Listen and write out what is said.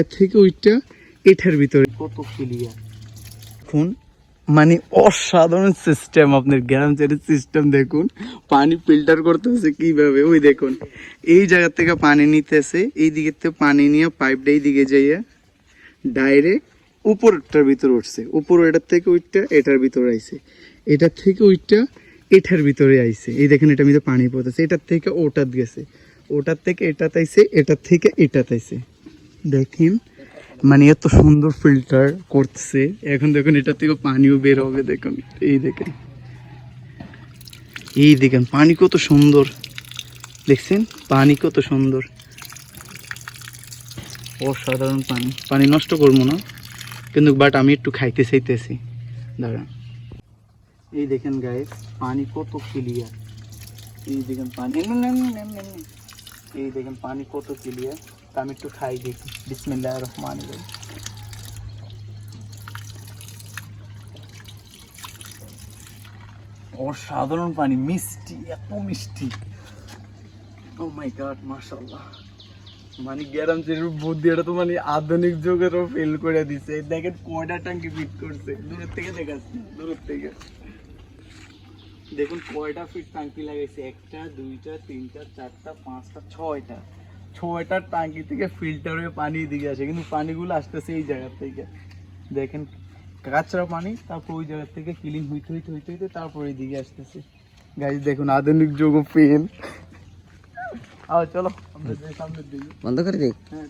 এর থেকে ওইটা এটার ভিতরে। কত ক্লিয়ার এখন মানে অসাধারণ সিস্টেম আপনার গ্রাম সাইডের সিস্টেম দেখুন। পানি ফিল্টার করতেছে কীভাবে? ওই দেখুন এই জায়গা থেকে পানি নিতেছে এই দিকে থেকে পানি নিয়ে পাইপটা এই দিকে যাইয়া ডাইরেক্ট উপরটার ভিতরে উঠছে। উপর এটার থেকে ওইটা এটার ভিতরে আইছে। এটার থেকে ওইটা এটার ভিতরে আইছে। এই দেখেন এটার ভিতরে পানি পড়তেছে এটার থেকে ওটাত গেছে। ওটার থেকে এটাত আইছে এটার থেকে এটাত আইছে। দেখেন। মানে এত সুন্দর ফিল্টার করছে এখন দেখুন এটা থেকে পানিও বের হবে, দেখুন। এই দেখেন। এই দেখেন, পানি কত সুন্দর। দেখছেন? পানি কত সুন্দর। অসাধারণ পানি। পানি নষ্ট করব না। কিন্তু বাট আমি একটু খাইতে চাইতেছি। দাঁড়ান। এই দেখেন গাইস পানি কত ক্লিয়ার এই দেখেন, পানি। এই দেখেন, পানি কত ক্লিয়ার তা আমি একটু খাই দেখি। বিসমিল্লাহ রহমান রহিম। অসাধারণ পানি, মিষ্টি, এত মিষ্টি। ও মাই গড মাশাআল্লাহ। মানে গ্যারাম বুদ্ধি, এটা তো মানে আধুনিক যুগেরও ফেল করে দিছে। দেখেন কয়টা ট্যাঙ্কি ফিট করছে। দূরের থেকে দেখাচ্ছে, দূরের থেকে। দেখুন কয়টা ফিট টাঙ্কি লাগাইছে, একটা, দুইটা, তিনটা, চারটা, পাঁচটা, ছয়টা। ছয়টা টাঙ্কি থেকে ফিল্টার হয়ে পানি দিকে আসে কিন্তু পানিগুলো আসতেছে এই জায়গার থেকে। দেখেন কাঁচরা পানি তারপর ওই জায়গার থেকে ক্লিন হইতে হইতে হইতে হইতে তারপর এই দিকে আসতেছে। গাড়ি দেখুন আধুনিক যুগ পেন আবার চলো আমাদের সামনের দিকে বন্ধ করে দিই? হ্যাঁ।